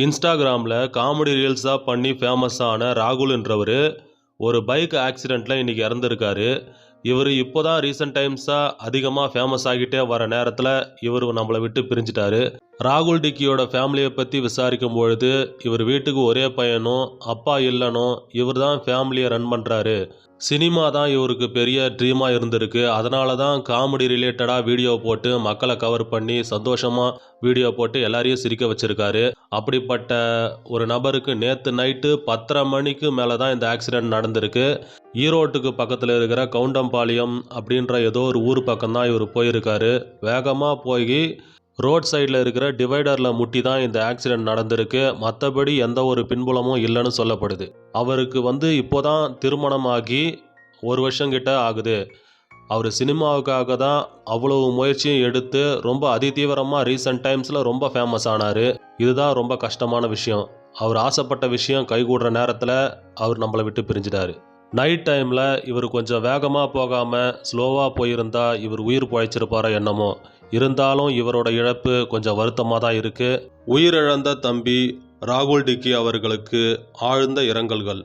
இன்ஸ்டாகிராமில் காமெடி ரீல்ஸாக பண்ணி ஃபேமஸான ராகுல்ன்றவர் ஒரு பைக் ஆக்சிடெண்ட்டில் இன்றைக்கி இறந்துருக்காரு. இவர் இப்போ தான் ரீசெண்ட் டைம்ஸாக அதிகமாக ஃபேமஸ் ஆகிட்டே வர நேரத்தில் இவர் நம்மளை விட்டு பிரிஞ்சிட்டாரு. ராகுல் டிக்கியோட ஃபேமிலியை பற்றி விசாரிக்கும் பொழுது இவர் வீட்டுக்கு ஒரே பையனும் அப்பா இல்லைனும் இவர் தான் ஃபேமிலியை ரன் பண்ணுறாரு சினிமா தான் இவருக்கு பெரிய ட்ரீமாக இருந்திருக்கு. அதனால தான் காமெடி ரிலேட்டடாக வீடியோ போட்டு மக்களை கவர் பண்ணி சந்தோஷமாக வீடியோ போட்டு எல்லாரையும் சிரிக்க வச்சிருக்காரு. அப்படிப்பட்ட ஒரு நபருக்கு நேற்று நைட்டு பத்தரை மணிக்கு மேலே தான் இந்த ஆக்சிடெண்ட் நடந்திருக்கு. ஈரோட்டுக்கு பக்கத்தில் இருக்கிற கவுண்டம்பாளையம் அப்படின்ற ஏதோ ஒரு ஊர் பக்கம் தான் இவர் போயிருக்காரு. வேகமாக போய் ரோட் சைடில் இருக்கிற டிவைடரில் முட்டி தான் இந்த ஆக்சிடெண்ட் நடந்திருக்கு. மற்றபடி எந்த ஒரு பின்புலமும் இல்லைன்னு சொல்லப்படுது. அவருக்கு வந்து இப்போதான் திருமணம் ஆகி ஒரு வருஷம் கிட்ட ஆகுது. அவர் சினிமாவுக்காக தான் அவ்வளவு முயற்சியும் எடுத்து ரொம்ப அதிதீவிரமாக ரீசெண்ட் டைம்ஸில் ரொம்ப ஃபேமஸ் ஆனார். இதுதான் ரொம்ப கஷ்டமான விஷயம். அவர் ஆசைப்பட்ட விஷயம் கைகூடுற நேரத்தில் அவர் நம்மளை விட்டு பிரிஞ்சிட்டாரு. நைட் டைமில் இவர் கொஞ்சம் வேகமாக போகாமல் ஸ்லோவாக போயிருந்தா இவர் உயிர் பிழைச்சிருப்பாரோ என்னமோ. இருந்தாலும் இவரோட இழப்பு கொஞ்சம் வருத்தமாக தான் இருக்குது உயிரிழந்த தம்பி ராகுல் டிக்கி அவர்களுக்கு ஆழ்ந்த இரங்கல்கள்.